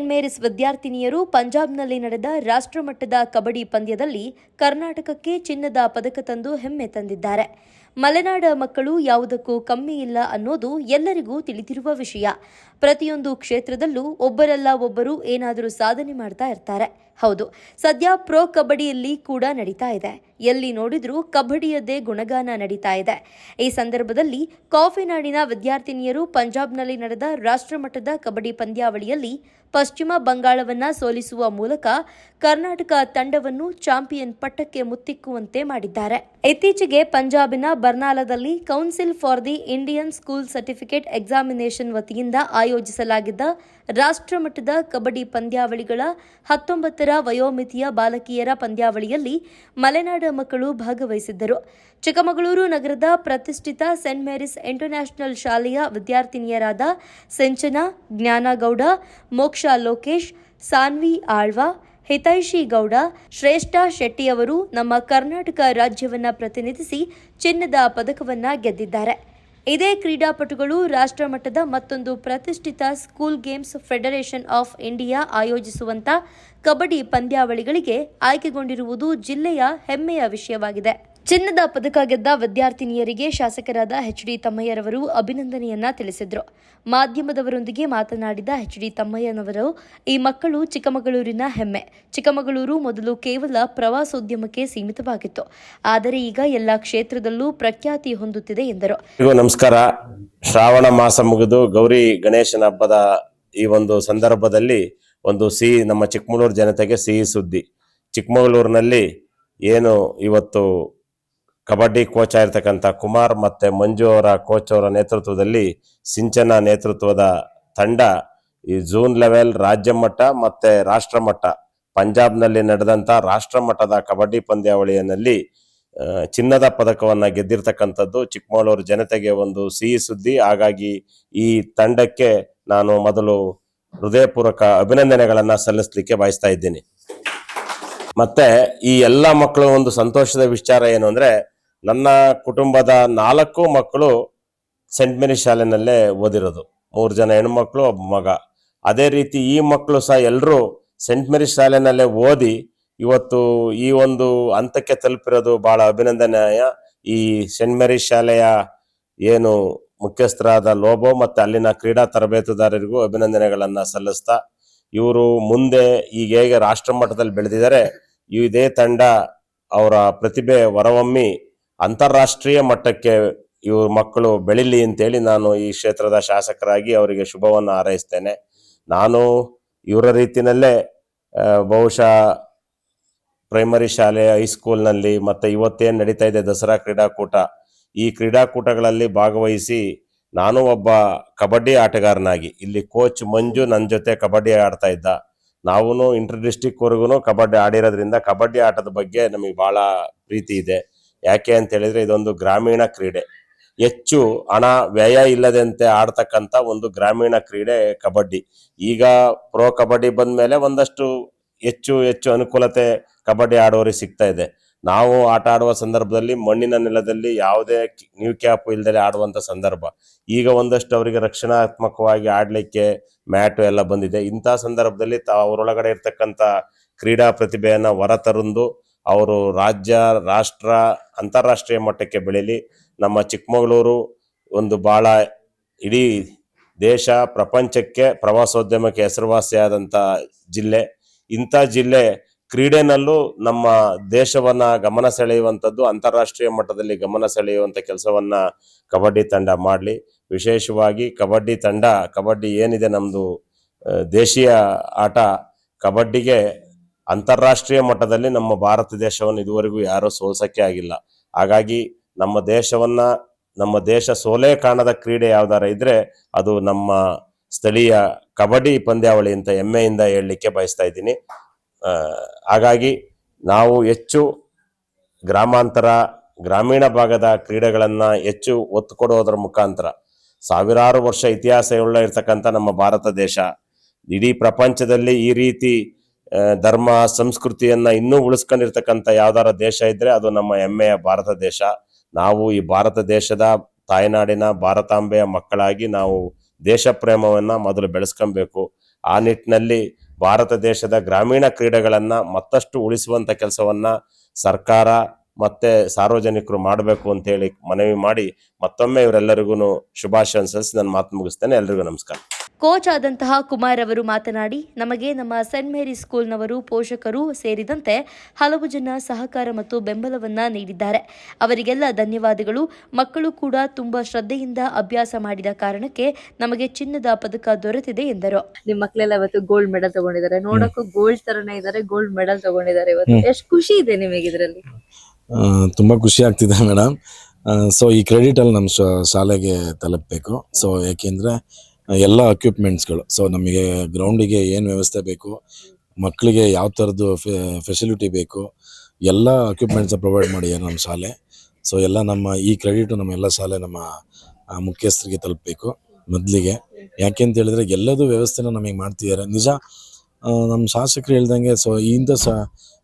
Scent Mary's ವಿದ್ಯಾರ್ಥಿನಿಯರು ಪಂಜಾಬ್ನಲ್ಲಿ ನಡೆದ ರಾಷ್ಟ್ರಮಟ್ಟದ ಕಬಡ್ಡಿ ಪಂದ್ಯದಲ್ಲಿ ಕರ್ನಾಟಕಕ್ಕೆ ಚಿನ್ನದ ಪದಕ ತಂದು ಹೆಮ್ಮೆ ತಂದಿದ್ದಾರೆ. ಮಲೆನಾಡ ಮಕ್ಕಳು ಯಾವುದಕ್ಕೂ ಕಮ್ಮಿ ಇಲ್ಲ ಅನ್ನೋದು ಎಲ್ಲರಿಗೂ ತಿಳಿದಿರುವ ವಿಷಯ. ಪ್ರತಿಯೊಂದು ಕ್ಷೇತ್ರದಲ್ಲೂ ಒಬ್ಬರಲ್ಲ ಒಬ್ಬರು ಏನಾದರೂ ಸಾಧನೆ ಮಾಡ್ತಾ ಇರ್ತಾರೆ. ಹೌದು, ಸದ್ಯ ಪ್ರೋ ಕಬಡ್ಡಿಯಲ್ಲಿ ಕೂಡ ನಡೀತಾ ಇದೆ. ಎಲ್ಲಿ ನೋಡಿದ್ರೂ ಕಬಡ್ಡಿಯದ್ದೇ ಗುಣಗಾನ ನಡೀತಾ ಇದೆ. ಈ ಸಂದರ್ಭದಲ್ಲಿ ಕಾಫಿನಾಡಿನ ವಿದ್ಯಾರ್ಥಿನಿಯರು ಪಂಜಾಬ್ನಲ್ಲಿ ನಡೆದ ರಾಷ್ಟ್ರಮಟ್ಟದ ಕಬಡ್ಡಿ ಪಂದ್ಯಾವಳಿಯಲ್ಲಿ ಪಶ್ಚಿಮ ಬಂಗಾಳವನ್ನ ಸೋಲಿಸುವ ಮೂಲಕ ಕರ್ನಾಟಕ ತಂಡವನ್ನು ಚಾಂಪಿಯನ್ ಪಟ್ಟಕ್ಕೆ ಮುತ್ತಿಕ್ಕುವಂತೆ ಮಾಡಿದ್ದಾರೆ. ಇತ್ತೀಚೆಗೆ ಪಂಜಾಬಿನ ಬರ್ನಾಲದಲ್ಲಿ Council for the Indian School Certificate Examination ವತಿಯಿಂದ ಆಯೋಜಿಸಲಾಗಿದ್ದ ರಾಷ್ಟ್ರಮಟ್ಟದ ಕಬಡ್ಡಿ ಪಂದ್ಯಾವಳಿಗಳ ಹತ್ತೊಂಬತ್ತರ ವಯೋಮಿತಿಯ ಬಾಲಕಿಯರ ಪಂದ್ಯಾವಳಿಯಲ್ಲಿ ಮಲೆನಾಡ ಮಕ್ಕಳು ಭಾಗವಹಿಸಿದ್ದರು. ಚಿಕ್ಕಮಗಳೂರು ನಗರದ ಪ್ರತಿಷ್ಠಿತ ಸೆಂಟ್ ಮೇರಿಸ್ ಇಂಟರ್ನ್ಯಾಷನಲ್ ಶಾಲೆಯ ವಿದ್ಯಾರ್ಥಿನಿಯರಾದ ಸಿಂಚನಾ, ಜ್ಞಾನಗೌಡ, ಮೋಕ್ಷಾ ಲೋಕೇಶ್, ಸಾನ್ವಿ ಆಳ್ವ, ಹಿತೈಷಿ ಗೌಡ, ಶ್ರೇಷ್ಠ ಶೆಟ್ಟಿಯವರು ನಮ್ಮ ಕರ್ನಾಟಕ ರಾಜ್ಯವನ್ನ ಪ್ರತಿನಿಧಿಸಿ ಚಿನ್ನದ ಪದಕವನ್ನ ಗೆದ್ದಿದ್ದಾರೆ. ಇದೇ ಕ್ರೀಡಾಪಟುಗಳು ರಾಷ್ಟ್ರಮಟ್ಟದ ಮತ್ತೊಂದು ಪ್ರತಿಷ್ಠಿತ School Games Federation of India ಆಯೋಜಿಸುವಂತ kabaddi ಪಂದ್ಯಾವಳಿಗಳಿಗೆ ಆಯ್ಕೆಗೊಂಡಿರುವುದು ಜಿಲ್ಲೆಯ ಹೆಮ್ಮೆಯ ವಿಷಯವಾಗಿದೆ. ಚಿನ್ನದ ಪದಕ ಗೆದ್ದ ವಿದ್ಯಾರ್ಥಿನಿಯರಿಗೆ ಶಾಸಕರಾದ ಎಚ್ ಡಿ ತಮ್ಮಯ್ಯರವರು ಅಭಿನಂದನೆಯನ್ನ ತಿಳಿಸಿದ್ರು. ಮಾಧ್ಯಮದವರೊಂದಿಗೆ ಮಾತನಾಡಿದ ಎಚ್ ಡಿ ತಮ್ಮಯ್ಯನವರು, ಈ ಮಕ್ಕಳು ಚಿಕ್ಕಮಗಳೂರಿನ ಹೆಮ್ಮೆ. ಚಿಕ್ಕಮಗಳೂರು ಮೊದಲು ಕೇವಲ ಪ್ರವಾಸೋದ್ಯಮಕ್ಕೆ ಸೀಮಿತವಾಗಿತ್ತು. ಆದರೆ ಈಗ ಎಲ್ಲ ಕ್ಷೇತ್ರದಲ್ಲೂ ಪ್ರಖ್ಯಾತಿ ಹೊಂದುತ್ತಿದೆ ಎಂದರು. ನಮಸ್ಕಾರ. ಶ್ರಾವಣ ಮಾಸ ಮುಗಿದು ಗೌರಿ ಗಣೇಶನ ಹಬ್ಬದ ಈ ಒಂದು ಸಂದರ್ಭದಲ್ಲಿ ಒಂದು ಸಿಹಿ, ನಮ್ಮ ಚಿಕ್ಕಮಗಳೂರು ಜನತೆಗೆ ಸಿಹಿ ಸುದ್ದಿ. ಚಿಕ್ಕಮಗಳೂರಿನಲ್ಲಿ ಏನು ಇವತ್ತು ಕಬಡ್ಡಿ ಕೋಚ್ ಆಗಿರ್ತಕ್ಕಂಥ ಕುಮಾರ್ ಮತ್ತು ಮಂಜು ಅವರ ಕೋಚ್ ಅವರ ನೇತೃತ್ವದಲ್ಲಿ ಸಿಂಚನ ನೇತೃತ್ವದ ತಂಡ ಈ ಝೂನ್ ಲೆವೆಲ್ ರಾಜ್ಯ ಮಟ್ಟ ಮತ್ತು ರಾಷ್ಟ್ರ ಮಟ್ಟ, ಪಂಜಾಬ್ನಲ್ಲಿ ನಡೆದಂಥ ರಾಷ್ಟ್ರ ಮಟ್ಟದ ಕಬಡ್ಡಿ ಪಂದ್ಯಾವಳಿಯಲ್ಲಿ ಚಿನ್ನದ ಪದಕವನ್ನು ಗೆದ್ದಿರ್ತಕ್ಕಂಥದ್ದು ಚಿಕ್ಕಮಗಳೂರು ಜನತೆಗೆ ಒಂದು ಸಿಹಿ ಸುದ್ದಿ. ಹಾಗಾಗಿ ಈ ತಂಡಕ್ಕೆ ನಾನು ಮೊದಲು ಹೃದಯಪೂರ್ವಕ ಅಭಿನಂದನೆಗಳನ್ನು ಸಲ್ಲಿಸಲಿಕ್ಕೆ ಬಯಸ್ತಾ ಇದ್ದೀನಿ. ಮತ್ತೆ ಈ ಎಲ್ಲ ಮಕ್ಕಳು ಒಂದು ಸಂತೋಷದ ವಿಚಾರ ಏನು ಅಂದ್ರೆ ನನ್ನ ಕುಟುಂಬದ ನಾಲ್ಕು ಮಕ್ಕಳು ಸೆಂಟ್ ಮೇರಿ ಶಾಲೆನಲ್ಲೇ ಓದಿರೋದು. ಮೂರು ಜನ ಹೆಣ್ಮಕ್ಳು, ಒಬ್ಬ ಮಗ. ಅದೇ ರೀತಿ ಈ ಮಕ್ಕಳು ಸಹ ಎಲ್ಲರೂ ಸೆಂಟ್ ಮೇರಿ ಶಾಲೆನಲ್ಲೇ ಓದಿ ಇವತ್ತು ಈ ಒಂದು ಹಂತಕ್ಕೆ ತಲುಪಿರೋದು ಬಹಳ ಅಭಿನಂದನೀಯ. ಈ ಸೆಂಟ್ ಮೇರಿ ಶಾಲೆಯ ಏನು ಮುಖ್ಯಸ್ಥರಾದ ಲೋಬೋ ಮತ್ತು ಅಲ್ಲಿನ ಕ್ರೀಡಾ ತರಬೇತುದಾರರಿಗೂ ಅಭಿನಂದನೆಗಳನ್ನು ಸಲ್ಲಿಸ್ತಾ, ಇವರು ಮುಂದೆ ಈಗ ಹೇಗೆ ರಾಷ್ಟ್ರ ಮಟ್ಟದಲ್ಲಿ ಬೆಳೆದಿದ್ದಾರೆ, ಇದೇ ತಂಡ ಅವರ ಪ್ರತಿಭೆ ಹೊರಹೊಮ್ಮಿ ಅಂತಾರಾಷ್ಟ್ರೀಯ ಮಟ್ಟಕ್ಕೆ ಇವ್ರ ಮಕ್ಕಳು ಬೆಳಿಲಿ ಅಂತೇಳಿ ನಾನು ಈ ಕ್ಷೇತ್ರದ ಶಾಸಕರಾಗಿ ಅವರಿಗೆ ಶುಭವನ್ನು ಹಾರೈಸ್ತೇನೆ. ನಾನು ಇವರ ರೀತಿನಲ್ಲೇ ಬಹುಶಃ ಪ್ರೈಮರಿ ಶಾಲೆ, ಹೈಸ್ಕೂಲ್ನಲ್ಲಿ ಮತ್ತು ಇವತ್ತೇನು ನಡೀತಾ ಇದೆ ದಸರಾ ಕ್ರೀಡಾಕೂಟ, ಈ ಕ್ರೀಡಾಕೂಟಗಳಲ್ಲಿ ಭಾಗವಹಿಸಿ ನಾನು ಒಬ್ಬ ಕಬಡ್ಡಿ ಆಟಗಾರನಾಗಿ, ಇಲ್ಲಿ ಕೋಚ್ ಮಂಜು ನನ್ನ ಜೊತೆ ಕಬಡ್ಡಿ ಆಡ್ತಾ ಇದ್ದ. ನಾವು ಇಂಟರ್ ಡಿಸ್ಟಿಕ್ವರೆಗೂ ಕಬಡ್ಡಿ ಆಡಿರೋದ್ರಿಂದ ಕಬಡ್ಡಿ ಆಟದ ಬಗ್ಗೆ ನಮಗೆ ಭಾಳ ಪ್ರೀತಿ ಇದೆ. ಯಾಕೆ ಅಂತ ಹೇಳಿದ್ರೆ ಇದೊಂದು ಗ್ರಾಮೀಣ ಕ್ರೀಡೆ. ಹೆಚ್ಚು ಹಣ ವ್ಯಯ ಇಲ್ಲದಂತೆ ಆಡ್ತಕ್ಕಂಥ ಒಂದು ಗ್ರಾಮೀಣ ಕ್ರೀಡೆ ಕಬಡ್ಡಿ. ಈಗ ಪ್ರೋ ಕಬಡ್ಡಿ ಬಂದ್ಮೇಲೆ ಒಂದಷ್ಟು ಹೆಚ್ಚು ಹೆಚ್ಚು ಅನುಕೂಲತೆ ಕಬಡ್ಡಿ ಆಡೋರಿಗೆ ಸಿಗ್ತಾ ಇದೆ. ನಾವು ಆಟ ಆಡುವ ಸಂದರ್ಭದಲ್ಲಿ ಮಣ್ಣಿನ ನೆಲದಲ್ಲಿ ಯಾವುದೇ ನ್ಯೂ ಕ್ಯಾಪ್ ಇಲ್ದಲೆ ಆಡುವಂತ ಸಂದರ್ಭ. ಈಗ ಒಂದಷ್ಟು ಅವರಿಗೆ ರಕ್ಷಣಾತ್ಮಕವಾಗಿ ಆಡಲಿಕ್ಕೆ ಮ್ಯಾಟು ಎಲ್ಲ ಬಂದಿದೆ. ಇಂಥ ಸಂದರ್ಭದಲ್ಲಿ ತಾವು ಅವರೊಳಗಡೆ ಇರ್ತಕ್ಕಂಥ ಕ್ರೀಡಾ ಪ್ರತಿಭೆಯನ್ನು ಹೊರತರಂದು ಅವರು ರಾಜ್ಯ, ರಾಷ್ಟ್ರ, ಅಂತಾರಾಷ್ಟ್ರೀಯ ಮಟ್ಟಕ್ಕೆ ಬೆಳೀಲಿ ನಮ್ಮ ಚಿಕ್ಕಮಗಳೂರು ಒಂದು ಭಾಳ ಇಡೀ ದೇಶ ಪ್ರಪಂಚಕ್ಕೆ ಪ್ರವಾಸೋದ್ಯಮಕ್ಕೆ ಹೆಸರುವಾಸಿಯಾದಂಥ ಜಿಲ್ಲೆ. ಇಂಥ ಜಿಲ್ಲೆ ಕ್ರೀಡೆನಲ್ಲೂ ನಮ್ಮ ದೇಶವನ್ನು ಗಮನ ಸೆಳೆಯುವಂಥದ್ದು, ಅಂತಾರಾಷ್ಟ್ರೀಯ ಮಟ್ಟದಲ್ಲಿ ಗಮನ ಸೆಳೆಯುವಂಥ ಕೆಲಸವನ್ನು ಕಬಡ್ಡಿ ತಂಡ ಮಾಡಲಿ. ವಿಶೇಷವಾಗಿ ಕಬಡ್ಡಿ ತಂಡ, ಕಬಡ್ಡಿ ಏನಿದೆ ನಮ್ಮದು ದೇಶೀಯ ಆಟ ಕಬಡ್ಡಿಗೆ ಅಂತಾರಾಷ್ಟ್ರೀಯ ಮಟ್ಟದಲ್ಲಿ ನಮ್ಮ ಭಾರತ ದೇಶವನ್ನು ಇದುವರೆಗೂ ಯಾರೂ ಸೋಲ್ಸಕ್ಕೆ ಆಗಿಲ್ಲ. ಹಾಗಾಗಿ ನಮ್ಮ ದೇಶವನ್ನ, ನಮ್ಮ ದೇಶ ಸೋಲೇ ಕಾಣದ ಕ್ರೀಡೆ ಯಾವ್ದಾರ ಇದ್ರೆ ಅದು ನಮ್ಮ ಸ್ಥಳೀಯ ಕಬಡ್ಡಿ ಪಂದ್ಯಾವಳಿ ಅಂತ ಹೆಮ್ಮೆಯಿಂದ ಹೇಳಲಿಕ್ಕೆ ಬಯಸ್ತಾ ಇದ್ದೀನಿ. ಹಾಗಾಗಿ ನಾವು ಹೆಚ್ಚು ಗ್ರಾಮಾಂತರ, ಗ್ರಾಮೀಣ ಭಾಗದ ಕ್ರೀಡೆಗಳನ್ನು ಹೆಚ್ಚು ಒತ್ತು ಕೊಡೋದ್ರ ಮುಖಾಂತರ ಸಾವಿರಾರು ವರ್ಷ ಇತಿಹಾಸವುಳ್ಳ ಇರ್ತಕ್ಕಂಥ ನಮ್ಮ ಭಾರತ ದೇಶ, ಇಡೀ ಪ್ರಪಂಚದಲ್ಲಿ ಈ ರೀತಿ ಧರ್ಮ, ಸಂಸ್ಕೃತಿಯನ್ನ ಇನ್ನೂ ಉಳಿಸ್ಕೊಂಡಿರ್ತಕ್ಕಂಥ ಯಾವ್ದಾರ ದೇಶ ಇದ್ರೆ ಅದು ನಮ್ಮ ಹೆಮ್ಮೆಯ ಭಾರತ ದೇಶ. ನಾವು ಈ ಭಾರತ ದೇಶದ ತಾಯ್ನಾಡಿನ ಭಾರತಾಂಬೆಯ ಮಕ್ಕಳಾಗಿ ನಾವು ದೇಶ ಪ್ರೇಮವನ್ನ ಮೊದಲು ಬೆಳೆಸ್ಕೊಬೇಕು. ಆ ನಿಟ್ಟಿನಲ್ಲಿ ಭಾರತ ದೇಶದ ಗ್ರಾಮೀಣ ಕ್ರೀಡೆಗಳನ್ನ ಮತ್ತಷ್ಟು ಉಳಿಸುವಂತ ಕೆಲಸವನ್ನ ಸರ್ಕಾರ ಮತ್ತೆ ಸಾರ್ವಜನಿಕರು ಮಾಡಬೇಕು ಅಂತ ಹೇಳಿ ಮನವಿ ಮಾಡಿ ಮತ್ತೊಮ್ಮೆ ಇವರೆಲ್ಲರಿಗೂ ಶುಭಾಶಯ ಸಲ್ಲಿಸಿ ನನ್ನ ಮಾತು ಮುಗಿಸ್ತೇನೆ. ಎಲ್ರಿಗೂ ನಮಸ್ಕಾರ. ಕೋಚ್ ಆದಂತಹ ಕುಮಾರ್ ಅವರು ಮಾತನಾಡಿ ನಮಗೆ ನಮ್ಮ ಸೆಂಟ್ ಮೇರಿ ಸ್ಕೂಲ್ನವರು ಪೋಷಕರು ಸೇರಿದಂತೆ ಹಲವು ಜನ ಸಹಕಾರ ಮತ್ತು ಬೆಂಬಲವನ್ನ ನೀಡಿದ್ದಾರೆ. ಅವರಿಗೆಲ್ಲ ಧನ್ಯವಾದಗಳು. ಮಕ್ಕಳು ಕೂಡ ತುಂಬಾ ಶ್ರದ್ಧೆಯಿಂದ ಅಭ್ಯಾಸ ಮಾಡಿದ ಕಾರಣಕ್ಕೆ ನಮಗೆ ಚಿನ್ನದ ಪದಕ ದೊರೆತಿದೆ ಎಂದರು. ನಿಮ್ ಮಕ್ಕಳೆಲ್ಲ ಇವತ್ತು ಗೋಲ್ಡ್ ಮೆಡಲ್ ತಗೊಂಡಿದ್ದಾರೆ. ನೋಡಕ್ಕೂ ಗೋಲ್ಡ್ ತರನೇ ಇದ್ದಾರೆ ಗೋಲ್ಡ್ ಮೆಡಲ್ ತಗೊಂಡಿದ್ದಾರೆ ಇವತ್ತು. ಎಷ್ಟು ಖುಷಿ ಇದೆ ನಿಮಗೆ ಇದರಲ್ಲಿ? ಆ, ತುಂಬಾ ಖುಷಿ ಆಗ್ತಿದೆ ಮೇಡಮ್ ಸೊ ಈ ಕ್ರೆಡಿಟ್ ಅಲ್ಲಿ ನಮ್ಮ ಶಾ- ಶಾಲೆಗೆ ತಲುಪಬೇಕು. ಸೊ ಯಾಕೆಂದ್ರೆ ಎಲ್ಲ ಅಕ್ವಿಪ್ಮೆಂಟ್ಸ್ಗಳು ಸೊ ನಮಗೆ ಗ್ರೌಂಡಿಗೆ ಏನು ವ್ಯವಸ್ಥೆ ಬೇಕು ಮಕ್ಕಳಿಗೆ ಯಾವ ಥರದ್ದು ಫೆಸಿಲಿಟಿ ಬೇಕು, ಎಲ್ಲ ಅಕ್ವಿಪ್ಮೆಂಟ್ಸ್ ಪ್ರೊವೈಡ್ ಮಾಡಿದ್ದಾರೆ ನಮ್ಮ ಶಾಲೆ. ಸೊ ಎಲ್ಲ ನಮ್ಮ ಈ ಕ್ರೆಡಿಟು ನಮ್ಮ ಎಲ್ಲ ಶಾಲೆ ನಮ್ಮ ಮುಖ್ಯಸ್ಥರಿಗೆ ತಲುಪಬೇಕು ಮೊದಲಿಗೆ. ಯಾಕೆ ಅಂತ ಹೇಳಿದ್ರೆ ಎಲ್ಲದೂ ವ್ಯವಸ್ಥೆನ ನಮಗೆ ಮಾಡ್ತಿದ್ದಾರೆ. ನಿಜ ನಮ್ಮ ಶಾಸಕರು ಹೇಳ್ದಂಗೆ ಸೊ ಇಂಥ ಸ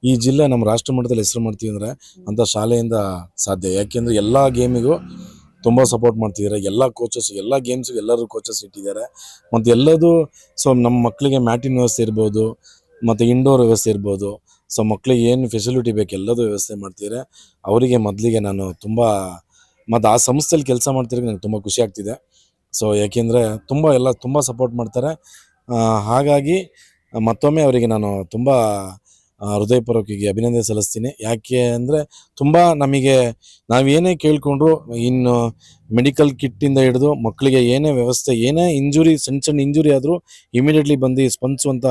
ಈ ಜಿಲ್ಲೆ ನಮ್ಮ ರಾಷ್ಟ್ರ ಮಟ್ಟದಲ್ಲಿ ಹೆಸರು ಮಾಡ್ತೀವಿ ಅಂದರೆ ಅಂಥ ಶಾಲೆಯಿಂದ ಸಾಧ್ಯ. ಯಾಕೆಂದರೆ ಎಲ್ಲ ಗೇಮಿಗೂ ತುಂಬ ಸಪೋರ್ಟ್ ಮಾಡ್ತಿದ್ದಾರೆ ಎಲ್ಲ ಕೋಚಸ್ ಎಲ್ಲ ಗೇಮ್ಸ್ ಎಲ್ಲರೂ ಕೋಚಸ್ ಇಟ್ಟಿದ್ದಾರೆ. ಮತ್ತು ಎಲ್ಲದು ಸೊ ನಮ್ಮ ಮಕ್ಕಳಿಗೆ ಮ್ಯಾಟಿನ ವ್ಯವಸ್ಥೆ ಇರ್ಬೋದು, ಮತ್ತು ಇಂಡೋರ್ ವ್ಯವಸ್ಥೆ ಇರ್ಬೋದು. ಸೊ ಮಕ್ಕಳಿಗೆ ಏನು ಫೆಸಿಲಿಟಿ ಬೇಕು, ಎಲ್ಲದೂ ವ್ಯವಸ್ಥೆ ಮಾಡ್ತಿದ್ದಾರೆ ಅವರಿಗೆ ಮೊದಲಿಗೆ ನಾನು ತುಂಬ, ಮತ್ತು ಆ ಸಂಸ್ಥೆಯಲ್ಲಿ ಕೆಲಸ ಮಾಡ್ತಿರೋಕ್ಕೆ ನನಗೆ ತುಂಬ ಖುಷಿ ಆಗ್ತಿದೆ. ಸೊ ಯಾಕೆಂದರೆ ತುಂಬ ಎಲ್ಲ ತುಂಬ ಸಪೋರ್ಟ್ ಮಾಡ್ತಾರೆ. ಹಾಗಾಗಿ ಮತ್ತೊಮ್ಮೆ ಅವರಿಗೆ ನಾನು ತುಂಬ ಆ, ಹೃದಯಪೂರ್ವಕವಾಗಿ ಅಭಿನಂದನೆ ಸಲ್ಲಿಸ್ತೀನಿ. ಯಾಕೆ ಅಂದರೆ ತುಂಬ ನಮಗೆ ನಾವೇನೇ ಕೇಳಿಕೊಂಡ್ರು ಇನ್ನು ಮೆಡಿಕಲ್ ಕಿಟ್ಟಿಂದ ಹಿಡಿದು ಮಕ್ಕಳಿಗೆ ಏನೇ ವ್ಯವಸ್ಥೆ ಏನೇ ಇಂಜುರಿ ಸಣ್ಣ ಸಣ್ಣ ಇಂಜುರಿ ಆದರೂ ಇಮಿಡಿಯೇಟ್ಲಿ ಬಂದು ಸ್ಪಂದಿಸುವಂಥ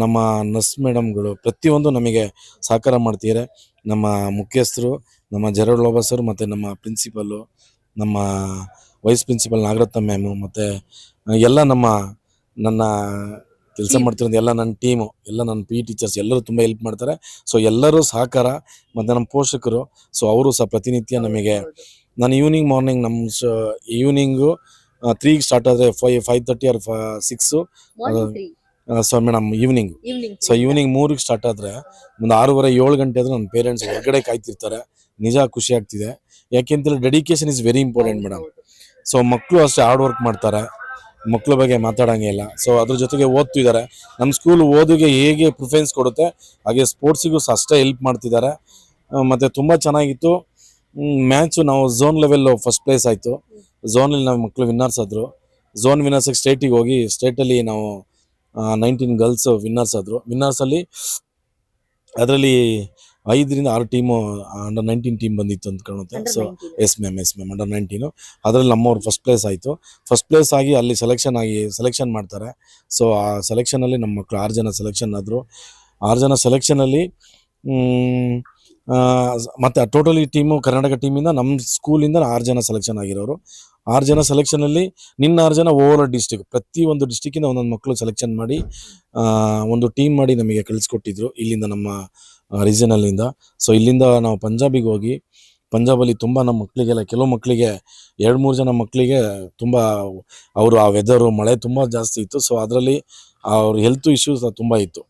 ನಮ್ಮ ನರ್ಸ್ ಮೇಡಮ್ಗಳು ಪ್ರತಿಯೊಂದು ನಮಗೆ ಸಹಕಾರ ಮಾಡ್ತಿದ್ದಾರೆ. ನಮ್ಮ ಮುಖ್ಯಸ್ಥರು ನಮ್ಮ ಜರಡ್ ಲೋಬಾ ಸರ್ ಮತ್ತು ನಮ್ಮ ಪ್ರಿನ್ಸಿಪಲ್ಲು ನಮ್ಮ ವೈಸ್ ಪ್ರಿನ್ಸಿಪಲ್ ನಾಗರತ್ನ ಮ್ಯಾಮು ಮತ್ತು ಎಲ್ಲ ನಮ್ಮ ನನ್ನ ಕೆಲಸ. ಮಾಡ್ತಿರೋದು ಎಲ್ಲ ನನ್ನ ಟೀಮು ಎಲ್ಲ ನನ್ನ ಪಿ ಟೀಚರ್ಸ್ ಎಲ್ಲರೂ ತುಂಬ ಹೆಲ್ಪ್ ಮಾಡ್ತಾರೆ. ಸೊ ಎಲ್ಲರೂ ಸಹಕಾರ ಮತ್ತು ನಮ್ಮ ಪೋಷಕರು ಸೊ ಅವರು ಸಹ ಪ್ರತಿನಿತ್ಯ ನಮಗೆ ನಾನು ಈವ್ನಿಂಗ್ ಮಾರ್ನಿಂಗ್ ನಮ್ಮ ಈವ್ನಿಂಗು ತ್ರೀಗೆ ಸ್ಟಾರ್ಟ್ ಆದರೆ five five thirty or six so madam evening evening so evening ಮೂರಿಗೆ start ಆದರೆ ಒಂದು ಆರೂವರೆ ಏಳು ಗಂಟೆ ಆದ್ರೆ ನನ್ನ ಪೇರೆಂಟ್ಸ್ ಹೊರಗಡೆ ಕಾಯ್ತಿರ್ತಾರೆ. ನಿಜ ಖುಷಿ ಆಗ್ತಿದೆ. ಯಾಕೆಂತೇಳಿ dedication is very important madam so ಮಕ್ಕಳು ಅಷ್ಟೇ ಹಾರ್ಡ್ ವರ್ಕ್ ಮಾಡ್ತಾರೆ. ಮಕ್ಕಳ ಬಗ್ಗೆ ಮಾತಾಡೋಂಗಿಲ್ಲ ಸೊ ಅದ್ರ ಜೊತೆಗೆ ಓದ್ತಿದ್ದಾರೆ. ನಮ್ಮ ಸ್ಕೂಲ್ ಓದಿಗೆ ಹೇಗೆ ಪ್ರಿಫರೆನ್ಸ್ ಕೊಡುತ್ತೆ, ಹಾಗೆ ಸ್ಪೋರ್ಟ್ಸಿಗೂ ಸಹ ಅಷ್ಟೇ ಹೆಲ್ಪ್ ಮಾಡ್ತಿದ್ದಾರೆ. ಮತ್ತು ತುಂಬ ಚೆನ್ನಾಗಿತ್ತು. ಮ್ಯಾಚು ನಾವು ಝೋನ್ ಲೆವೆಲ್ಲು ಫಸ್ಟ್ ಪ್ಲೇಸ್ ಆಯಿತು. ಝೋನಲ್ಲಿ ನಮ್ಮ ಮಕ್ಕಳು ವಿನ್ನರ್ಸ್ ಆದರು. ಝೋನ್ ವಿನ್ನರ್ಸಿಗೆ ಸ್ಟೇಟಿಗೆ ಹೋಗಿ ಸ್ಟೇಟಲ್ಲಿ ನಾವು ನೈನ್ಟೀನ್ ಗರ್ಲ್ಸ್ ವಿನ್ನರ್ಸ್ ಆದರು. ವಿನ್ನರ್ಸಲ್ಲಿ ಅದರಲ್ಲಿ ಐದರಿಂದ ಆರು ಟೀಮು ಅಂಡರ್ ನೈನ್ಟೀನ್ ಟೀಮ್ ಬಂದಿತ್ತು ಅಂತ ಕಾಣುತ್ತೆ. So yes ma'am yes ma'am under nineteen ಅದರಲ್ಲಿ ನಮ್ಮವ್ರು ಫಸ್ಟ್ ಪ್ಲೇಸ್ ಆಯಿತು. ಫಸ್ಟ್ ಪ್ಲೇಸ್ ಆಗಿ ಅಲ್ಲಿ ಸೆಲೆಕ್ಷನ್ ಆಗಿ ಸೆಲೆಕ್ಷನ್ ಮಾಡ್ತಾರೆ. ಸೊ ಆ ಸೆಲೆಕ್ಷನಲ್ಲಿ ನಮ್ಮ ಮಕ್ಕಳು ಆರು ಜನ ಸೆಲೆಕ್ಷನ್ ಆದರು. ಆರು ಜನ ಸೆಲೆಕ್ಷನಲ್ಲಿ ಮತ್ತು ಟೋಟಲಿ ಟೀಮು ಕರ್ನಾಟಕ ಟೀಮಿಂದ ನಮ್ಮ ಸ್ಕೂಲಿಂದ ಆರು ಜನ ಸೆಲೆಕ್ಷನ್ ಆಗಿರೋರು. ಆರು ಜನ ಸೆಲೆಕ್ಷನಲ್ಲಿ ನಿನ್ನ ಆರು ಜನ ಓವರ್ ಡಿಸ್ಟಿಕ್ ಪ್ರತಿ ಒಂದು ಡಿಸ್ಟಿಕ್ಕಿಂದ ಒಂದೊಂದು ಮಕ್ಕಳು ಸೆಲೆಕ್ಷನ್ ಮಾಡಿ ಒಂದು ಟೀಮ್ ಮಾಡಿ ನಮಗೆ ಕಳಿಸ್ಕೊಟ್ಟಿದ್ರು ಇಲ್ಲಿಂದ ನಮ್ಮ ರೀಜನಲ್ಲಿಂದ ಸೊ ಇಲ್ಲಿಂದ ನಾವು ಪಂಜಾಬಿಗೆ ಹೋಗಿ ಪಂಜಾಬಲ್ಲಿ ತುಂಬ ನಮ್ಮ ಮಕ್ಕಳಿಗೆಲ್ಲ ಕೆಲವು ಮಕ್ಕಳಿಗೆ ಎರಡು ಮೂರು ಜನ ಮಕ್ಕಳಿಗೆ ತುಂಬ ಅವರು ಆ ವೆದರು ಮಳೆ ತುಂಬ ಜಾಸ್ತಿ ಇತ್ತು. ಸೊ ಅದರಲ್ಲಿ ಅವ್ರ ಹೆಲ್ತ್ ಇಶ್ಯೂಸ್ ತುಂಬ ಇತ್ತು.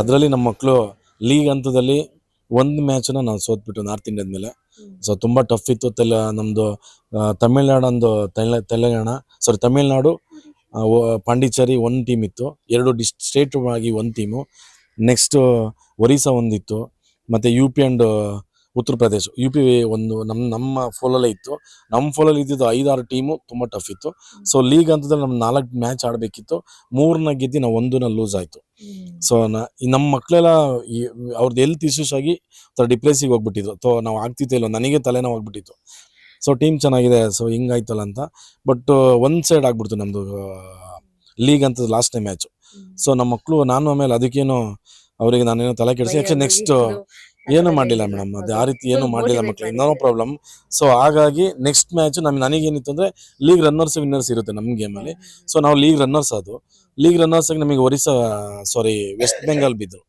ಅದರಲ್ಲಿ ನಮ್ಮ ಮಕ್ಕಳು ಲೀಗ್ ಹಂತದಲ್ಲಿ ಒಂದು ಮ್ಯಾಚನ್ನ ನಾವು ಸೋತ್ಬಿಟ್ಟು ನಾರ್ತ್ ಇಂಡಿಯಾದ ಮೇಲೆ. ಸೊ ತುಂಬ ಟಫ್ ಇತ್ತು ತೆಲ ನಮ್ಮದು ತಮಿಳ್ನಾಡೊಂದು ತೆಲ ತೆಲಂಗಾಣ ಸಾರಿ ತಮಿಳ್ನಾಡು ಪಾಂಡಿಚೇರಿ ಒಂದು ಟೀಮ್ ಇತ್ತು. ಎರಡು ಡಿಸ್ ಸ್ಟೇಟ್ ಆಗಿ ಒಂದು ಟೀಮು ನೆಕ್ಸ್ಟ್ ಒರಿಸ್ಸಾ ಒಂದಿತ್ತು, ಮತ್ತು U P and Uttar Pradesh. U P ಒಂದು ನಮ್ಮ ನಮ್ಮ ಫೋಲಲ್ಲೇ ಇತ್ತು. ನಮ್ಮ ಫೋಲಲ್ಲಿ ಇದ್ದಿದ್ದು ಐದಾರು ಟೀಮು ತುಂಬ ಟಫ್ ಇತ್ತು. ಸೊ ಲೀಗ್ ಅಂತಂದ್ರೆ ನಮ್ಮ ನಾಲ್ಕು ಮ್ಯಾಚ್ ಆಡಬೇಕಿತ್ತು. ಮೂರನ್ನ ಗೆದ್ದು ನಾವು ಒಂದನ್ನ ಲೂಸ್ ಆಯಿತು. ಸೊ ನಮ್ಮ ಮಕ್ಕಳೆಲ್ಲ ಅವ್ರದ್ದು ಎಲ್ತ್ ಇಶ್ಯೂಸ್ ಆಗಿ ಥರ ಡಿಪ್ರೆಸಿಗೆ ಹೋಗ್ಬಿಟ್ಟಿದ್ರು. ಸೊ ನಾವು ಆಗ್ತಿತ್ತೇ ಇಲ್ಲ. ನನಗೆ ತಲೆನೋವು ಆಗ್ಬಿಟ್ಟಿತ್ತು. ಸೊ ಟೀಮ್ ಚೆನ್ನಾಗಿದೆ. ಸೊ ಹಿಂಗಾಯ್ತಲ್ಲ ಅಂತ. ಬಟ್ ಒಂದು ಸೈಡ್ ಆಗ್ಬಿಡ್ತು ನಮ್ಮದು ಲೀಗ್ ಅಂತ ಲಾಸ್ಟ್ನೇ ಮ್ಯಾಚು ಸೊ ನಮ್ಮ ಮಕ್ಕಳು ನಾನು ಆಮೇಲೆ ಅದಕ್ಕೇನು ಅವರಿಗೆ ನಾನೇನು ತಲೆ ಕೆಡಿಸಿ ಯಾಕೆ ನೆಕ್ಸ್ಟ್ ಏನು ಮಾಡಲಿಲ್ಲ ಮೇಡಮ್ ಅದು ಆ ರೀತಿ ಏನು ಮಾಡಲಿಲ್ಲ ಮಕ್ಕಳು ಇನ್ನೋ ಪ್ರಾಬ್ಲಮ್ ಸೊ ಹಾಗಾಗಿ ನೆಕ್ಸ್ಟ್ ಮ್ಯಾಚ್ ನಮ್ಗೆ ನನಗೇನಿತ್ತು ಅಂದರೆ ಲೀಗ್ ರನ್ನರ್ಸ್ ವಿನ್ನರ್ಸ್ ಇರುತ್ತೆ ನಮ್ಮ ಗೇಮಲ್ಲಿ ಸೊ ನಾವು ಲೀಗ್ ರನ್ನರ್ಸ್ ಅದು. ಲೀಗ್ ರನ್ನರ್ಸ್ ಆಗಿ ನಮಗೆ ಒರಿಸ್ಸಾ ಸಾರಿ ವೆಸ್ಟ್ ಬೆಂಗಾಲ್ ಬಿದ್ದರು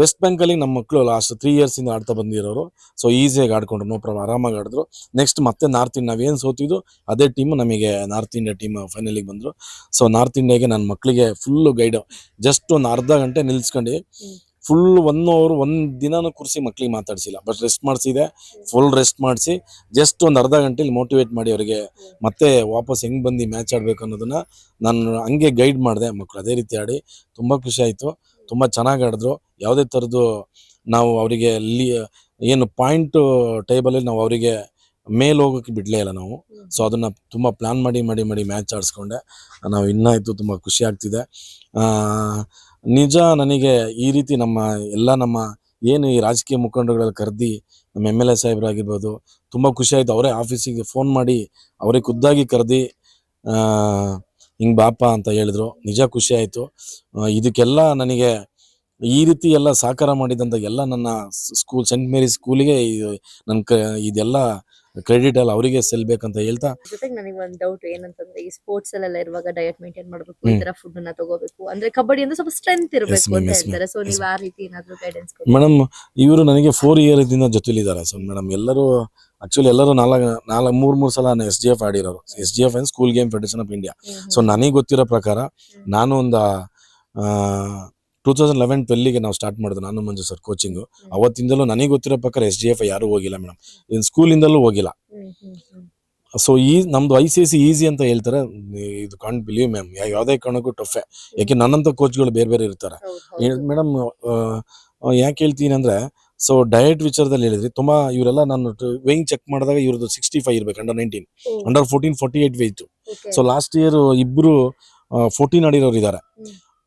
ವೆಸ್ಟ್ ಬೆಂಗಾಲಿಗೆ ನಮ್ಮ ಮಕ್ಕಳು ಲಾಸ್ಟ್ ತ್ರೀ ಇಯರ್ಸಿಂದ ಆಡ್ತಾ ಬಂದಿರೋರು. ಸೊ ಈಸಿಯಾಗಿ ಆಡ್ಕೊಂಡ್ರು ನೋ ಪ್ರಾಬ್ಲಮ್ ಆರಾಮಾಗಿ ಆಡಿದ್ರು. ನೆಕ್ಸ್ಟ್ ಮತ್ತೆ ನಾರ್ತ್ ಇಂಡಿಯಾ ನಾವೇನು ಸೋತಿದ್ದು ಅದೇ ಟೀಮ್ ನಮಗೆ ನಾರ್ತ್ ಇಂಡಿಯಾ ಟೀಮ್ ಫೈನಲಿಗೆ ಬಂದರು. ಸೊ ನಾರ್ತ್ ಇಂಡಿಯಾಗೆ ನನ್ನ ಮಕ್ಕಳಿಗೆ ಫುಲ್ಲು ಗೈಡ್ ಜಸ್ಟ್ ಒಂದು ಅರ್ಧ ಗಂಟೆ ನಿಲ್ಸ್ಕೊಂಡು ಫುಲ್ ಒನ್ ಅವರ್ ಒಂದು ದಿನಾನು ಕುರ್ಸಿ ಮಕ್ಕಳಿಗೆ ಮಾತಾಡಿಸಿಲ್ಲ. ಬಟ್ ರೆಸ್ಟ್ ಮಾಡಿಸಿದೆ ಫುಲ್ ರೆಸ್ಟ್ ಮಾಡಿಸಿ ಜಸ್ಟ್ ಒಂದು ಅರ್ಧ ಗಂಟೆಲಿ ಮೋಟಿವೇಟ್ ಮಾಡಿ ಅವರಿಗೆ ಮತ್ತೆ ವಾಪಸ್ ಹೆಂಗೆ ಬಂದು ಮ್ಯಾಚ್ ಆಡಬೇಕು ಅನ್ನೋದನ್ನು ನಾನು ಹಂಗೆ ಗೈಡ್ ಮಾಡಿದೆ. ಮಕ್ಕಳು ಅದೇ ರೀತಿ ಆಡಿ, ತುಂಬ ಖುಷಿ ಆಯ್ತು. ತುಂಬಾ ಚೆನ್ನಾಗಿ ಆಡಿದ್ರು. ಯಾವುದೇ ಥರದ್ದು ನಾವು ಅವರಿಗೆ ಲೀ ಏನು ಪಾಯಿಂಟ್ ಟೇಬಲಲ್ಲಿ ನಾವು ಅವರಿಗೆ ಮೇಲ್ ಹೋಗೋಕೆ ಬಿಡಲೇ ಇಲ್ಲ ನಾವು. ಸೊ ಅದನ್ನ ತುಂಬ ಪ್ಲಾನ್ ಮಾಡಿ ಮಾಡಿ ಮಾಡಿ ಮ್ಯಾಚ್ ಆಡಿಸ್ಕೊಂಡೆ. ನಾವು ಇನ್ನಾಯಿತು ತುಂಬ ಖುಷಿ ಆಗ್ತಿದೆ. ನಿಜ ನನಗೆ ಈ ರೀತಿ ನಮ್ಮ ಎಲ್ಲ ನಮ್ಮ ಏನು ಈ ರಾಜಕೀಯ ಮುಖಂಡರುಗಳಲ್ಲಿ ಕರೆದಿ ನಮ್ಮ ಎಂ ಎಲ್ ಎ ಸಾಹೇಬ್ರಾಗಿರ್ಬೋದು ತುಂಬ ಖುಷಿ ಆಯಿತು. ಅವರೇ ಆಫೀಸಿಗೆ ಫೋನ್ ಮಾಡಿ ಅವರೇ ಖುದ್ದಾಗಿ ಕರೆದಿ ಹಿಂಗೆ ಬಾಪ ಅಂತ ಹೇಳಿದ್ರು. ನಿಜ ಖುಷಿ ಆಯಿತು. ಇದಕ್ಕೆಲ್ಲ ನನಗೆ ಈ ರೀತಿ ಎಲ್ಲ ಸಹಕಾರ ಮಾಡಿದಂಥ ಎಲ್ಲ ನನ್ನ ಸ್ಕೂಲ್ ಸೆಂಟ್ ಮೇರಿ ಸ್ಕೂಲಿಗೆ ನನ್ನ ಕ ಇದೆಲ್ಲ ಕ್ರೆಡಿಟ್ ಎಲ್ಲ ಅವರಿಗೆ ಸೆಲ್ಬೇಕಂತ ಹೇಳ್ತಾ ಜೊತೆಗೆ ನನಗೆ ಒಂದು ಡೌಟ್ ಏನಂತಂದ್ರೆ ಈ ಸ್ಪೋರ್ಟ್ಸ್ ಅಲ್ಲೆಲ್ಲ ಇರುವಾಗ ಡಯಟ್ ಮೇಂಟೈನ್ ಮಾಡಬೇಕು ಈ ತರ ಫುಡ್ ಅನ್ನ ತಗೋಬೇಕು. ಅಂದ್ರೆ ಕಬಡ್ಡಿ ಅಂದ್ರೆ ಸ್ವಲ್ಪ ಸ್ಟ್ರೆಂತ್ ಇರಬೇಕು ಅಂತ ಹೇಳ್ತಾರೆ. ಸೊ ನೀವು ಆ ರೀತಿ ಏನಾದ್ರು ಗೈಡೆನ್ಸ್ ಮೇಡಮ್ ಇವರು ನನಗೆ ಫೋರ್ ಇಯರ್ ಇಯರ್ದಿಂದ ಜೊತೆಲಿದ್ದಾರೆ ಸೊ ಮೇಡಮ್ ಎಲ್ಲರೂ ಆಕ್ಚುಲಿ ಎಲ್ಲರೂ ನಾಲ್ಕು ನಾಲ್ಕು ಮೂರ್ ಮೂರ್ ಸಲ S D F ಆಡಿರೋರು. S D F and School Game Federation of India so ನನಗೆ ಗೊತ್ತಿರೋ ಪ್ರಕಾರ ನಾನು ಒಂದು ಟೂ ತೌಸಂಡ್ ಲೆವೆನ್ ಟ್ವೆಲ್ಲಿಗೆ ನಾವು ಸ್ಟಾರ್ಟ್ ಮಾಡಿದ್ವಿ ನಾನು ಮಂಜು ಸರ್ ಕೋಚಿಂಗು ಅವತ್ತಿಂದಲೂ ನನಗೆ ಗೊತ್ತಿರೋ ಪ್ರಕಾರ ಎಸ್ ಡಿ ಎಫ್ ಯಾರು ಹೋಗಿಲ್ಲ ಮೇಡಮ್ ಇನ್ನು ಸ್ಕೂಲಿಂದಲೂ ಹೋಗಿಲ್ಲ. ಸೊ ಈ ನಮ್ದು ಐ ಸಿ ಸಿ ಈಸಿ ಅಂತ ಹೇಳ್ತಾರೆ. ಇದು ಕಾಂಟ್ ಬಿಲೀವ್ ಮ್ಯಾಮ್ ಯಾವುದೇ ಕಾರಣಕ್ಕೂ ಟಫೆ ಯಾಕೆ ನನ್ನಂತ ಕೋಚ್ಗಳು ಬೇರೆ ಬೇರೆ ಇರ್ತಾರೆ. ಮೇಡಮ್ ಯಾಕೆ ಹೇಳ್ತೀನಿ ಅಂದ್ರೆ ಸೊ ಡಯಟ್ ವಿಚಾರದಲ್ಲಿ ಹೇಳಿದ್ರಿ ತುಂಬಾ ಇವರೆಲ್ಲ ನಾನು ವೇಯಿಂಗ್ ಚೆಕ್ ಮಾಡಿದಾಗ ಇವ್ರದ್ದು ಸಿಕ್ಸ್ಟಿ ಫೈವ್ ಇರ್ಬೇಕು under nineteen under fourteen forty eight weight so last year ಇಬ್ರು ಫೋರ್ಟೀನ್ ಆಡಿರೋರು ಇದ್ದಾರೆ.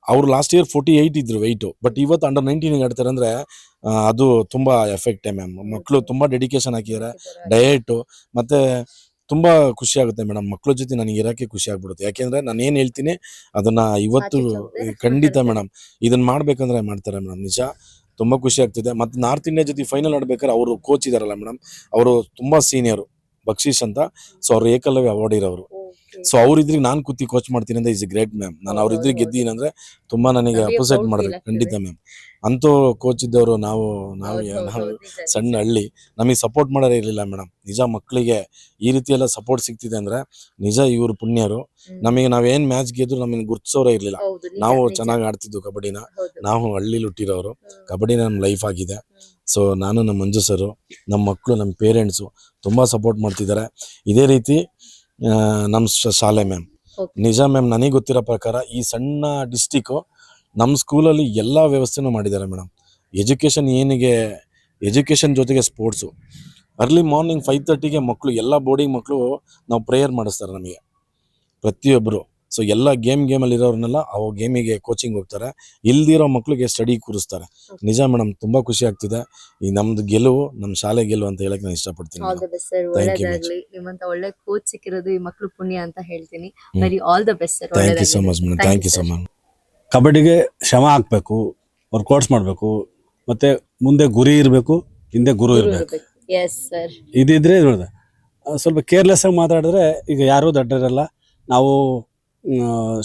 ಅವರು ಅವ್ರು ಲಾಸ್ಟ್ ಇಯರ್ ಫೋರ್ಟಿ ಏಯ್ಟ್ ಇದ್ರು ವೆಯ್ಟ್ ಬಟ್ ಇವತ್ತು ಅಂಡರ್ ನೈನ್ಟೀನ್ ಆಡ್ತಾರೆ ಅಂದ್ರೆ ಅದು ತುಂಬಾ ಎಫೆಕ್ಟ್ ಮ್ಯಾಮ್ ಮಕ್ಕಳು ತುಂಬಾ ಡೆಡಿಕೇಶನ್ ಹಾಕಿದ್ದಾರೆ. ಡಯಟ್ ಮತ್ತೆ ತುಂಬಾ ಖುಷಿ ಆಗುತ್ತೆ ಮೇಡಮ್ ಮಕ್ಕಳ ಜೊತೆ ನನಗೆ ಇರಕ್ಕೆ ಖುಷಿ ಆಗ್ಬಿಡುತ್ತೆ. ಯಾಕೆಂದ್ರೆ ನಾನು ಏನು ಹೇಳ್ತೀನಿ ಅದನ್ನ ಇವತ್ತು ಖಂಡಿತ ಮೇಡಮ್ ಇದನ್ನ ಮಾಡ್ಬೇಕಂದ್ರೆ ಮಾಡ್ತಾರೆ ಮೇಡಮ್ ನಿಜ. ತುಂಬಾ ಖುಷಿ ಆಗ್ತಿದೆ. ಮತ್ತೆ ನಾರ್ತ್ ಇಂಡಿಯಾ ಜೊತೆ ಫೈನಲ್ ಆಡ್ಬೇಕಾದ್ರೆ ಅವರು ಕೋಚ್ ಇದಾರಲ್ಲ ಮೇಡಮ್ ಅವರು ತುಂಬಾ ಸೀನಿಯರ್ ಬಕ್ಷೀಶ್ ಅಂತ. ಸೊ ಅವರು ಏಕಲವ್ಯ ಅವಾರ್ಡ್ ಇರೋರು ಸೊ ಅವ್ರ ಇದ್ರಿಗೆ ನಾನು ಕೂತಿ ಕೋಚ್ ಮಾಡ್ತೀನಿ ಅಂದ್ರೆ ಇಸ್ ಗ್ರೇಟ್ ಮ್ಯಾಮ್ ನಾನು ಅವ್ರ ಇದ್ರಿಗೆ ಗೆದ್ದೀನಿ ಅಂದ್ರೆ ತುಂಬಾ ನನಗೆ ಅಪೋಸಿಟ್ ಮಾಡಿದ್ರೆ ಖಂಡಿತ ಮ್ಯಾಮ್ ಅಂತೂ ಕೋಚ್ ಇದ್ದವರು ನಾವು ನಾವು ನಾವು ಸಣ್ಣ ಹಳ್ಳಿ. ನಮಗೆ ಸಪೋರ್ಟ್ ಮಾಡೋರೇ ಇರಲಿಲ್ಲ ಮೇಡಮ್ ನಿಜ ಮಕ್ಕಳಿಗೆ ಈ ರೀತಿ ಎಲ್ಲ ಸಪೋರ್ಟ್ ಸಿಗ್ತಿದೆ ಅಂದ್ರೆ ನಿಜ ಇವರು ಪುಣ್ಯರು. ನಮಗೆ ನಾವೇನ್ ಮ್ಯಾಚ್ ಗೆದ್ರು ನಮಗೆ ಗುರ್ತಿಸೋರೇ ಇರಲಿಲ್ಲ. ನಾವು ಚೆನ್ನಾಗಿ ಆಡ್ತಿದ್ವು ಕಬಡ್ಡಿನ. ನಾವು ಹಳ್ಳಿಲಿ ಹುಟ್ಟಿರೋರು. ಕಬಡ್ಡಿ ನಮ್ಮ ಲೈಫ್ ಆಗಿದೆ. ಸೊ ನಾನು ನಮ್ಮ ಮಂಜು ಸರು ನಮ್ಮ ಮಕ್ಕಳು ನಮ್ಮ ಪೇರೆಂಟ್ಸು ತುಂಬ ಸಪೋರ್ಟ್ ಮಾಡ್ತಿದ್ದಾರೆ. ಇದೇ ರೀತಿ ನಮ್ಮ ಶಾಲೆ ಮ್ಯಾಮ್ ನಿಜ ಮ್ಯಾಮ್ ನನಗೆ ಗೊತ್ತಿರೋ ಪ್ರಕಾರ ಈ ಸಣ್ಣ ಡಿಸ್ಟಿಕ್ಕು ನಮ್ಮ ಸ್ಕೂಲಲ್ಲಿ ಎಲ್ಲ ವ್ಯವಸ್ಥೆನೂ ಮಾಡಿದ್ದಾರೆ ಮೇಡಮ್ ಎಜುಕೇಷನ್ ಏನಿಗೆ ಎಜುಕೇಷನ್ ಜೊತೆಗೆ ಸ್ಪೋರ್ಟ್ಸು ಅರ್ಲಿ ಮಾರ್ನಿಂಗ್ ಫೈವ್ ತರ್ಟಿಗೆ ಮಕ್ಕಳು ಎಲ್ಲ ಬೋರ್ಡಿಂಗ್ ಮಕ್ಕಳು ನಾವು ಪ್ರೇಯರ್ ಮಾಡಿಸ್ತಾರೆ ನಮಗೆ. ಪ್ರತಿಯೊಬ್ಬರು ಸೊ ಎಲ್ಲ ಗೇಮ್ ಗೇಮಲ್ಲಿ ಇರೋರ್ನೆಲ್ಲ ಅವು ಗೇಮಿಗೆ ಕೋಚಿಂಗ್ ಹೋಗ್ತಾರೆ. ಇಲ್ದಿರೋ ಮಕ್ಕಳಿಗೆ ಸ್ಟಡಿ ಕೂರಿಸ್ತಾರೆ. ನಿಜ ಮೇಡಮ್ ತುಂಬಾ ಖುಷಿ ಆಗ್ತಿದೆ. ಈ ನಮ್ದು ಗೆಲುವು ನಮ್ಮ ಶಾಲೆ ಗೆಲುವು ಅಂತ ಹೇಳಕ್ ನಾನು ಇಷ್ಟಪಡ್ತೀನಿ all the best sir Thank you, ಒಳ್ಳೇದಾಗ್ಲಿ. ನಿಮ್ಮಂತ ಒಳ್ಳೆ ಕೋಚ್ ಸಿಕ್ಕಿರೋದು ಈ ಮಕ್ಕಳು ಪುಣ್ಯ ಅಂತ ಹೇಳ್ತೀನಿ. Very all the best sir thank you so much madam thank you so much ಕಬಡ್ಡಿಗೆ ಶ್ರಮ ಹಾಕಬೇಕು ವರ್ಕೌಟ್ಸ್ ಮಾಡಬೇಕು ಮತ್ತೆ ಮುಂದೆ ಗುರಿ ಇರಬೇಕು ಹಿಂದೆ ಗುರು ಇರಬೇಕು. ಎಸ್ ಸರ್ ಇದಿದ್ರೆ ಇರೋದು ಆ, ಸ್ವಲ್ಪ ಕೇರ್ಲೆಸ್ ಆಗಿ ಮಾತಾಡಿದ್ರೆ ಈಗ ಯಾರೂ ದಡ್ಡರಲ್ಲ ನಾವು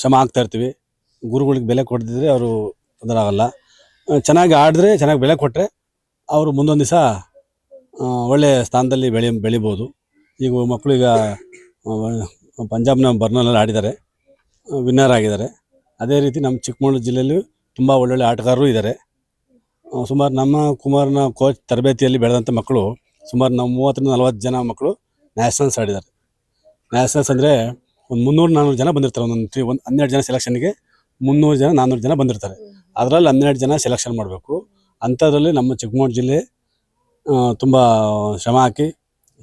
ಶ್ರಮ ಆಗ್ತಾ ಇರ್ತೀವಿ. ಗುರುಗಳಿಗೆ ಬೆಲೆ ಕೊಡ್ತಿದ್ರೆ ಅವರು ಅದರಾಗಲ್ಲ ಚೆನ್ನಾಗಿ ಆಡಿದ್ರೆ ಚೆನ್ನಾಗಿ ಬೆಲೆ ಕೊಟ್ಟರೆ ಅವರು ಮುಂದೊಂದು ದಿವಸ ಒಳ್ಳೆಯ ಸ್ಥಾನದಲ್ಲಿ ಬೆಳೆ, ಬೆಳಿಬೋದು. ಈಗ ಮಕ್ಕಳು ಈಗ ಪಂಜಾಬ್ನ ಬರ್ನಲ್ಲಿ ಆಡಿದ್ದಾರೆ. ವಿನ್ನರ್ ಆಗಿದ್ದಾರೆ. ಅದೇ ರೀತಿ ನಮ್ಮ ಚಿಕ್ಕಮಗಳೂರು ಜಿಲ್ಲೆಯಲ್ಲಿ ತುಂಬ ಒಳ್ಳೊಳ್ಳೆ ಆಟಗಾರರು ಇದ್ದಾರೆ. ಸುಮಾರು ನಮ್ಮ ಕುಮಾರ್ನ ಕೋಚ್ ತರಬೇತಿಯಲ್ಲಿ ಬೆಳೆದಂಥ ಮಕ್ಕಳು ಸುಮಾರು ನಾವು ಮೂವತ್ತರಿಂದ ನಲವತ್ತು ಜನ ಮಕ್ಕಳು ನ್ಯಾಷನಲ್ಸ್ ಆಡಿದ್ದಾರೆ. ನ್ಯಾಷನಲ್ಸ್ ಅಂದರೆ ಒಂದು ಮುನ್ನೂರು ನಾನ್ನೂರು ಜನ ಬಂದಿರ್ತಾರೆ. ಒಂದೊಂದು ತ್ರೀ ಒಂದು ಹನ್ನೆರಡು ಜನ ಸೆಲೆಕ್ಷನ್ಗೆ ಮುನ್ನೂರು ಜನ ನಾನ್ನೂರು ಜನ ಬಂದಿರ್ತಾರೆ. ಅದರಲ್ಲಿ ಹನ್ನೆರಡು ಜನ ಸೆಲೆಕ್ಷನ್ ಮಾಡಬೇಕು. ಅಂಥದ್ರಲ್ಲಿ ನಮ್ಮ ಚಿಕ್ಕಮಗಳೂರು ಜಿಲ್ಲೆ ತುಂಬ ಶ್ರಮ ಹಾಕಿ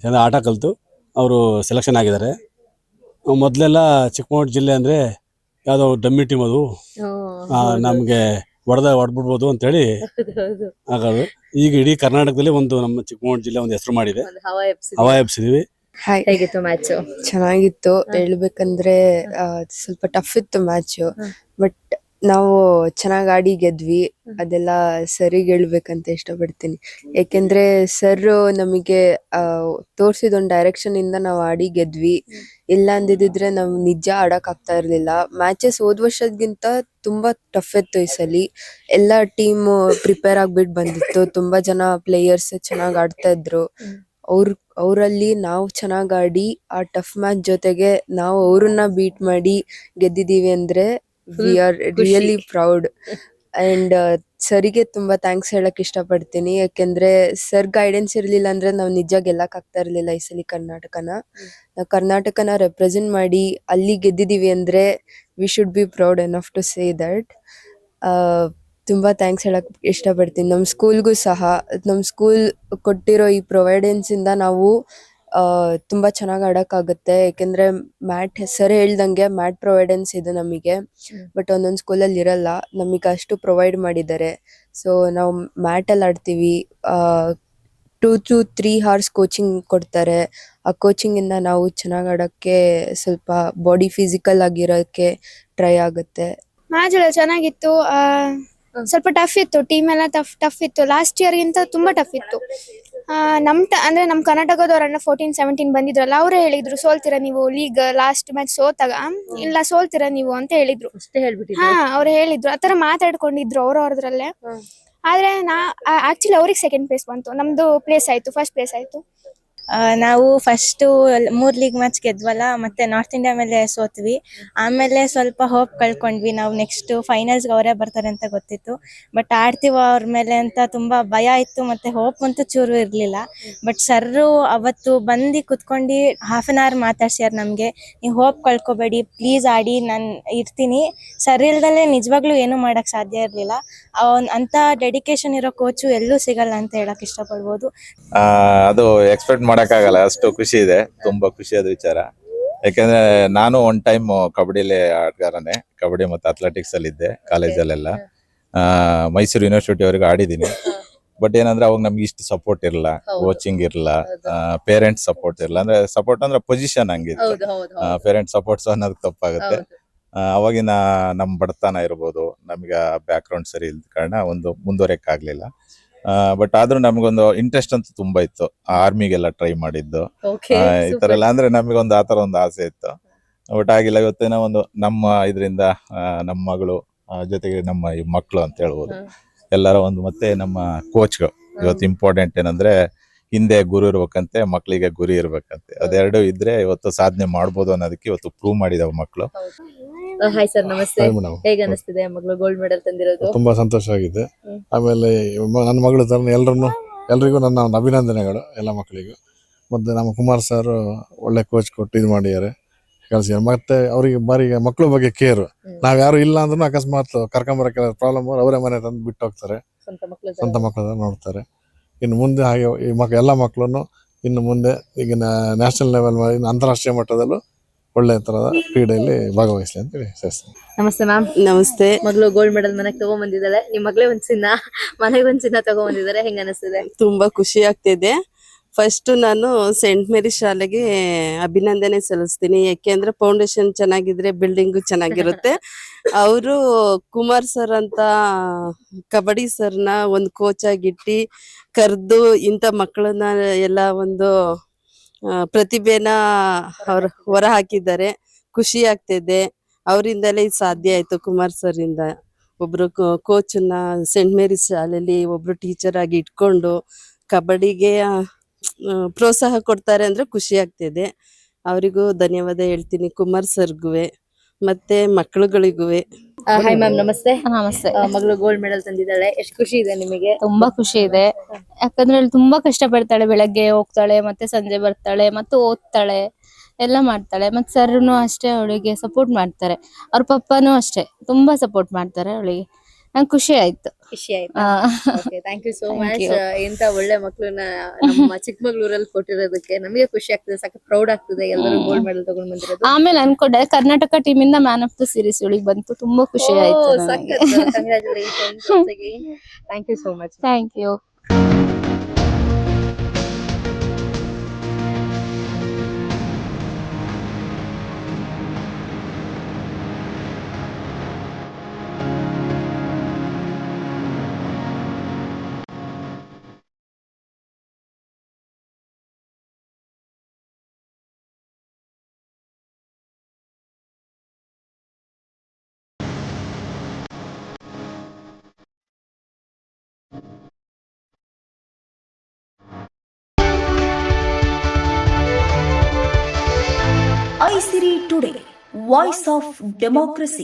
ಚೆಂದ ಆಟ ಕಲಿತು ಅವರು ಸೆಲೆಕ್ಷನ್ ಆಗಿದ್ದಾರೆ. ಮೊದಲೆಲ್ಲ ಚಿಕ್ಕಮಗಳೂರು ಜಿಲ್ಲೆ ಅಂದರೆ ಯಾವುದೋ ಡಮ್ಮಿ ಟೀಮ್ ಅದು. ನಮಗೆ ಹೊಡೆದ ಹೊಡ್ಬಿಡ್ಬೋದು ಅಂತೇಳಿ ಆಗೋದು ಈಗ ಇಡೀ ಕರ್ನಾಟಕದಲ್ಲಿ ಒಂದು ನಮ್ಮ ಚಿಕ್ಕಮಗಳೂರು ಜಿಲ್ಲೆ ಒಂದು ಹೆಸರು ಮಾಡಿದೆ. ಹವಾ ಎಬ್ಸಿದೀವಿ ಹಾಯ್ ಹೇಗಿತ್ತು ಮ್ಯಾಚ್ ಚೆನ್ನಾಗಿತ್ತು. ಹೇಳ್ಬೇಕಂದ್ರೆ ಆ, ಸ್ವಲ್ಪ ಟಫ್ ಇತ್ತು ಮ್ಯಾಚ್ ಬಟ್ ನಾವು ಚೆನ್ನಾಗಿ ಆಡಿ ಗೆದ್ವಿ. ಅದೆಲ್ಲ ಸರಿಗೆ ಹೇಳ್ಬೇಕಂತ ಇಷ್ಟಪಡ್ತೀನಿ. ಯಾಕೆಂದ್ರೆ ಸರ್ ನಮಗೆ ತೋರಿಸಿದೊಂದು ಡೈರೆಕ್ಷನ್ ಇಂದ ನಾವು ಆಡಿ ಗೆದ್ವಿ. ಇಲ್ಲ ಅಂದಿದ್ರೆ ನಾವು ನಿಜ ಆಡಕ್ ಆಗ್ತಾ ಇರ್ಲಿಲ್ಲ. ಮ್ಯಾಚಸ್ ಹೋದ್ ವರ್ಷದ್ಗಿಂತ ತುಂಬಾ ಟಫ್ ಇತ್ತು ಈ ಸಲಿ. ಎಲ್ಲ ಟೀಮ್ ಪ್ರಿಪೇರ್ ಆಗ್ಬಿಟ್ಟು ಬಂದಿತ್ತು. ತುಂಬಾ ಜನ ಪ್ಲೇಯರ್ಸ್ ಚೆನ್ನಾಗಿ ಆಡ್ತಾ ಇದ್ರು. ಅವ್ರ ಅವರಲ್ಲಿ ನಾವು ಚೆನ್ನಾಗಿ ಆಡಿ ಆ ಟಫ್ ಮ್ಯಾಚ್ ಜೊತೆಗೆ ನಾವು ಅವರನ್ನ ಬೀಟ್ ಮಾಡಿ ಗೆದ್ದಿದೀವಿ ಅಂದ್ರೆ we are. Really proud and ಸರಿಗೆ ತುಂಬಾ ಥ್ಯಾಂಕ್ಸ್ ಹೇಳಕ್ ಇಷ್ಟಪಡ್ತೀನಿ. ಯಾಕೆಂದ್ರೆ ಸರ್ ಗೈಡೆನ್ಸ್ ಇರಲಿಲ್ಲ ಅಂದ್ರೆ ನಾವು ನಿಜ ಗೆಲ್ಲಕ್ ಆಗ್ತಾ ಇರಲಿಲ್ಲ ಈ ಸಲ ಕರ್ನಾಟಕನ. ನಾವು ಕರ್ನಾಟಕನ ರೆಪ್ರೆಸೆಂಟ್ ಮಾಡಿ ಅಲ್ಲಿ ಗೆದ್ದಿದೀವಿ ಅಂದ್ರೆ we should be proud enough to say that ತುಂಬಾ ಥ್ಯಾಂಕ್ಸ್ ಹೇಳಕ್ ಇಷ್ಟಪಡ್ತೀನಿ. ನಮ್ಮ ಸ್ಕೂಲ್ಗೂ ಸಹ ನಮ್ಮ ಸ್ಕೂಲ್ ಕೊಟ್ಟಿರೋ ಈ ಪ್ರೊವೈಡೆನ್ಸ್ ಇಂದ ನಾವು ತುಂಬ ಚೆನ್ನಾಗಿ ಆಡೋಕ್ಕಾಗುತ್ತೆ. ಯಾಕೆಂದ್ರೆ ಮ್ಯಾಟ್ ಹೆಸರು ಹೇಳ್ದಂಗೆ ಮ್ಯಾಟ್ ಪ್ರೊವೈಡೆನ್ಸ್ ಇದೆ ನಮಗೆ ಬಟ್ ಒಂದೊಂದು ಸ್ಕೂಲಲ್ಲಿ ಇರಲ್ಲ. ನಮಗೆ ಅಷ್ಟು ಪ್ರೊವೈಡ್ ಮಾಡಿದ್ದಾರೆ. ಸೊ ನಾವು ಮ್ಯಾಟ್ ಅಲ್ಲಿ ಆಡ್ತೀವಿ. Two to three hours coaching ಕೊಡ್ತಾರೆ. ಆ ಕೋಚಿಂಗ್ ಇಂದ ನಾವು ಚೆನ್ನಾಗಿ ಆಡೋಕ್ಕೆ ಸ್ವಲ್ಪ ಬಾಡಿ ಫಿಸಿಕಲ್ ಆಗಿರೋಕ್ಕೆ ಟ್ರೈ ಆಗುತ್ತೆ. ಮ್ಯಾಚ್ ಚೆನ್ನಾಗಿತ್ತು. ಸ್ವಲ್ಪ ಟಫ್ ಇತ್ತು ಟೀಮ್ ಎಲ್ಲ ಟಫ್ ಟಫ್ ಇತ್ತು. ಲಾಸ್ಟ್ ಇಯರ್ ಗಿಂತ ತುಂಬಾ ಟಫ್ ಇತ್ತು. ನಮ್ ಟ- ಅಂದ್ರೆ ನಮ್ ಕರ್ನಾಟಕದವ್ರ ಅಂಡರ್ ಫೋರ್ಟೀನ್ ಸೆವೆಂಟೀನ್ ಬಂದಿದ್ರಲ್ಲ ಅವರೇ ಹೇಳಿದ್ರು ಸೋಲ್ತಿರ ನೀವು ಲೀಗ್ ಲಾಸ್ಟ್ ಮ್ಯಾಚ್ ಸೋತಾಗ? ಇಲ್ಲ ಸೋಲ್ತೀರಾ ನೀವು ಅಂತ ಹೇಳಿದ್ರು. ಹಾ ಅವ್ರು ಹೇಳಿದ್ರು. ಆತರ ಮಾತಾಡ್ಕೊಂಡಿದ್ರು ಅವ್ರ ಅವ್ರದ್ರಲ್ಲೇ. ಆದ್ರೆ ನಾ ಆಕ್ಚುಲಿ ಅವ್ರಿಗೆ ಸೆಕೆಂಡ್ ಪ್ಲೇಸ್ ಬಂತು. ನಮ್ದು ಪ್ಲೇಸ್ ಆಯ್ತು ಫಸ್ಟ್ ಪ್ಲೇಸ್ ಆಯ್ತು. ನಾವು ಫಸ್ಟು ಮೂರ್ ಲೀಗ್ ಮ್ಯಾಚ್ ಗೆದ್ವಲ್ಲ, ಮತ್ತೆ ನಾರ್ತ್ ಇಂಡಿಯಾ ಮೇಲೆ ಸೋತ್ವಿ. ಆಮೇಲೆ ಸ್ವಲ್ಪ ಹೋಪ್ ಕಳ್ಕೊಂಡ್ವಿ. ನಾವು ನೆಕ್ಸ್ಟ್ ಫೈನಲ್ಸ್ಗೆ ಅವರೇ ಬರ್ತಾರೆ ಅಂತ ಗೊತ್ತಿತ್ತು. ಬಟ್ ಆಡ್ತೀವ ಅವ್ರ ಮೇಲೆ ಅಂತ ತುಂಬಾ ಭಯ ಇತ್ತು, ಮತ್ತೆ ಹೋಪ್ ಅಂತೂ ಚೂರು ಇರಲಿಲ್ಲ. ಬಟ್ ಸರ್ರು ಅವತ್ತು ಬಂದು ಕುತ್ಕೊಂಡು ಹಾಫ್ ಅನ್ ಅವರ್ ಮಾತಾಡ್ಸ್ಯಾರ ನಮಗೆ. ನೀವು ಹೋಪ್ ಕಳ್ಕೊಬೇಡಿ ಪ್ಲೀಸ್ ಆಡಿ, ನಾನು ಇರ್ತೀನಿ. ಸರ್ ಇಲ್ದಲ್ಲೇ ನಿಜವಾಗ್ಲೂ ಏನು ಮಾಡಕ್ ಸಾಧ್ಯ ಇರಲಿಲ್ಲ. ಅವನ್ ಅಂತ ಡೆಡಿಕೇಶನ್ ಇರೋ ಕೋಚು ಎಲ್ಲೂ ಸಿಗಲ್ಲ ಅಂತ ಹೇಳಕ್ ಇಷ್ಟಪಡ್ಬೋದು. ಅದು ಎಕ್ಸ್ಪೆಕ್ಟ್ ಮಾಡಕ್ಕಾಗಲ್ಲ. ಅಷ್ಟು ಖುಷಿ ಇದೆ. ತುಂಬಾ ಖುಷಿಯಾದ ವಿಚಾರ. ಯಾಕಂದ್ರೆ ನಾನು ಒನ್ ಟೈಮ್ ಕಬಡ್ಡಿಲಿ ಆಟಗಾರನೇ. ಕಬಡ್ಡಿ ಮತ್ತೆ ಅಥ್ಲೆಟಿಕ್ಸ್ ಅಲ್ಲಿ ಇದ್ದೆ ಕಾಲೇಜಲ್ಲೆಲ್ಲ. ಮೈಸೂರು ಯೂನಿವರ್ಸಿಟಿ ಅವ್ರಿಗೆ ಆಡಿದ್ದೀನಿ. ಬಟ್ ಏನಂದ್ರೆ ಅವಾಗ ನಮ್ಗೆ ಇಷ್ಟು ಸಪೋರ್ಟ್ ಇರಲ್ಲ. ಕೋಚಿಂಗ್ ಇರಲ್ಲ. ಪೇರೆಂಟ್ಸ್ ಸಪೋರ್ಟ್ ಇರಲ್ಲ. ಅಂದ್ರೆ ಸಪೋರ್ಟ್ ಅಂದ್ರೆ ಪೊಸಿಷನ್ ಹಂಗಿತ್ತು ಪೇರೆಂಟ್ಸ್ ಸಪೋರ್ಟ್ಸ್ ಅನ್ನೋದು ತಪ್ಪಾಗುತ್ತೆ. ಅವಾಗಿನ ನಮ್ ಬಡತನ ಇರ್ಬೋದು. ನಮ್ಗೆ ಬ್ಯಾಕ್ ಗ್ರೌಂಡ್ ಸರಿ ಇಲ್ದ ಕಾರಣ ಒಂದು ಮುಂದುವರೆಯಕ್ ಆಗ್ಲಿಲ್ಲ ಬಟ್ ಆದ್ರೂ ನಮಗೊಂದು ಇಂಟ್ರೆಸ್ಟ್ ಅಂತೂ ತುಂಬಾ ಇತ್ತು. ಆರ್ಮಿಗೆಲ್ಲ ಟ್ರೈ ಮಾಡಿದ್ದು. ಈ ತರ ಎಲ್ಲ ಅಂದ್ರೆ ನಮಗೊಂದು ಆತರ ಒಂದು ಆಸೆ ಇತ್ತು. ಬಟ್ ಆಗಿಲ್ಲ ಇವತ್ತೇನೋ ಒಂದು ನಮ್ಮ ಇದರಿಂದ ನಮ್ಮ ಮಗಳು ಜೊತೆಗೆ ನಮ್ಮ ಈ ಮಕ್ಕಳು ಅಂತ ಹೇಳ್ಬೋದು. ಎಲ್ಲರ ಒಂದು ಮತ್ತೆ ನಮ್ಮ ಕೋಚ್ಗಳು ಇವತ್ತು ಇಂಪಾರ್ಟೆಂಟ್ ಏನಂದ್ರೆ ಹಿಂದೆ ಗುರು ಇರ್ಬೇಕಂತೆ ಮಕ್ಕಳಿಗೆ ಗುರಿ ಇರ್ಬೇಕಂತೆ. ಅದೆರಡು ಇದ್ರೆ ಇವತ್ತು ಸಾಧನೆ ಮಾಡ್ಬೋದು ಅನ್ನೋದಕ್ಕೆ ಇವತ್ತು ಪ್ರೂವ್ ಮಾಡಿದಾವ ಮಕ್ಕಳು ಹಾಯ್ ಸರ್ ನಮಸ್ತೆ. ಹೇಗೆ ಅನಿಸ್ತಿದೆ ಮಗಳು ಗೋಲ್ಡ್ ಮೆಡಲ್ ತಂದಿರೋದು? ತುಂಬಾ ಸಂತೋಷ ಆಗಿದೆ. ಆಮೇಲೆ ನನ್ನ ಮಗಳ ತರ ಎಲ್ಲರನ್ನು ಎಲ್ರಿಗೂ ನನ್ನ ಒಂದು ಅಭಿನಂದನೆಗಳು ಎಲ್ಲ ಮಕ್ಕಳಿಗೂ. ಮತ್ತೆ ನಮ್ಮ ಕುಮಾರ್ ಸರ್ ಒಳ್ಳೆ ಕೋಚ್ ಕೊಟ್ಟು ಇದು ಮಾಡಿದ್ದಾರೆ. ಕಳ್ಸಿದ್ದಾರೆ ಮತ್ತೆ ಅವರಿಗೆ ಬಾರಿ ಮಕ್ಕಳ ಬಗ್ಗೆ ಕೇರ್ ನಾವು ಯಾರು ಇಲ್ಲ ಅಂದ್ರೂ ಅಕಸ್ಮಾತ್ ಕರ್ಕೊಂಬರಕ್ಕೆ ಪ್ರಾಬ್ಲಮ್ ಅವರೇ ಮನೆ ತಂದು ಬಿಟ್ಟು ಹೋಗ್ತಾರೆ. ಸ್ವಂತ ಮಕ್ಕಳ ನೋಡ್ತಾರೆ. ಇನ್ನು ಮುಂದೆ ಹಾಗೆ ಈ ಮಕ್ ಎಲ್ಲ ಮಕ್ಕಳನ್ನು ಇನ್ನು ಮುಂದೆ ಈಗ ನ್ಯಾಷನಲ್ ಲೆವೆಲ್ ಅಂತಾರಾಷ್ಟ್ರೀಯ ಮಟ್ಟದಲ್ಲೂ ಒಳ್ಳೆ ತರದ ಕ್ರೀಡೆಯಲ್ಲಿ ಭಾಗವಹಿಸಲಿ ಅಂತ ಹೇಳಿ ಸೇರಿಸ್ತೀನಿ ನಮಸ್ತೆ ಮ್ಯಾಮ್. ನಮಸ್ತೆ. ಮಗಳು ಗೋಲ್ಡ್ ಮೆಡಲ್ ಮನೆಗೆ ತಗೊಂಡ್ ಬಂದಿದ್ದಾಳೆ ನಿಮ್ ಮಗಳೇ ಒಂದ್ ಚಿನ್ನ ಮನೆಗೆ ಒಂದ್ ಚಿನ್ನ ತಗೊಂಡ್ ಬಂದಿದ್ದಾರೆ ಹೆಂಗ ಅನಿಸ್ತದೆ? ತುಂಬಾ ಖುಷಿ ಆಗ್ತಿದೆ. ಫಸ್ಟ್ ನಾನು ಸೆಂಟ್ ಮೇರಿ ಶಾಲೆಗೆ ಅಭಿನಂದನೆ ಸಲ್ಲಿಸ್ತೀನಿ. ಯಾಕೆಂದ್ರೆ ಫೌಂಡೇಶನ್ ಚೆನ್ನಾಗಿದ್ರೆ ಬಿಲ್ಡಿಂಗ್ ಚೆನ್ನಾಗಿರುತ್ತೆ. ಅವರು ಕುಮಾರ್ ಸರ್ ಅಂತ ಕಬಡ್ಡಿ ಸರ್ನ ಒಂದು ಕೋಚ್ ಆಗಿಟ್ಟಿ ಕರೆದು ಇಂಥ ಮಕ್ಕಳನ್ನ ಎಲ್ಲ ಒಂದು ಪ್ರತಿಭೆನ ಅವ್ರ ಹೊರ ಹಾಕಿದ್ದಾರೆ ಖುಷಿ ಆಗ್ತಿದೆ. ಅವರಿಂದಲೇ ಇದು ಸಾಧ್ಯ ಆಯ್ತು ಕುಮಾರ್ ಸರ್ ಇಂದ ಒಬ್ರು ಕೋಚನ್ನ ಸೆಂಟ್ ಮೇರಿಸ್ ಶಾಲೆಯಲ್ಲಿ ಒಬ್ರು ಟೀಚರ್ ಆಗಿ ಇಟ್ಕೊಂಡು ಕಬಡ್ಡಿಗೆ ಪ್ರೋತ್ಸಾಹ ಕೊಡ್ತಾರೆ ಅಂದ್ರೆ ಖುಷಿ ಆಗ್ತಿದೆ. ಅವರಿಗೂ ಧನ್ಯವಾದ ಹೇಳ್ತೀನಿ ಕುಮಾರ್ ಸರ್ಗುವೆ, ಮತ್ತೆ ಮಕ್ಕಳುಗಳಿಗುವೆ ಹಾಯ್ ಮ್ಯಾಮ್ ನಮಸ್ತೆ. ನಮಸ್ತೆ. ಮಗಳು ಗೋಲ್ಡ್ ಮೆಡಲ್ ತಂದಿದ್ದಾಳೆ. ಎಷ್ಟು ಖುಷಿ ಇದೆ ನಿಮಗೆ? ತುಂಬಾ ಖುಷಿ ಇದೆ. ಯಾಕಂದ್ರೆ ಅವ್ಳು ತುಂಬಾ ಕಷ್ಟ ಪಡ್ತಾಳೆ ಬೆಳಗ್ಗೆ ಹೋಗ್ತಾಳೆ ಮತ್ತೆ ಸಂಜೆ ಬರ್ತಾಳೆ ಮತ್ತೆ ಓದ್ತಾಳೆ ಎಲ್ಲ ಮಾಡ್ತಾಳೆ. ಮತ್ತೆ ಸರ್ನು ಅಷ್ಟೇ ಅವಳಿಗೆ ಸಪೋರ್ಟ್ ಮಾಡ್ತಾರೆ. ಅವ್ರ ಪಪ್ಪನೂ ಅಷ್ಟೇ ತುಂಬಾ ಸಪೋರ್ಟ್ ಮಾಡ್ತಾರೆ ಅವಳಿಗೆ. ನಂಗೆ ಖುಷಿ ಆಯ್ತು. ಖುಷಿ ಆಯ್ತು. ಥ್ಯಾಂಕ್ ಯು ಸೋ ಮಚ್ ಇಂಥ ಒಳ್ಳೆ ಮಕ್ಕಳನ್ನ ನಮ್ಮ ಚಿಕ್ಕಮಗಳೂರಲ್ಲಿ ಕೊಟ್ಟಿರೋದಕ್ಕೆ ನಮಗೆ ಖುಷಿ ಆಗ್ತದೆ ಸಾಕು ಪ್ರೌಡ್ ಆಗ್ತದೆ ಎಲ್ಲರೂ. ಗೋಲ್ಡ್ ಮೆಡಲ್ ತಗೊಂಡ್ ಬಂದಿರೋದು. ಆಮೇಲೆ ಅನ್ಕೊಂಡೆ ಕರ್ನಾಟಕ ಟೀಮ್ ಇಂದ ಮ್ಯಾನ್ ಆಫ್ ದ ಸೀರೀಸ್ ಇವಳಿಗೆ ಬಂತು ತುಂಬಾ ಖುಷಿ ಆಯ್ತು thank you so much thank you today, Voice of Democracy.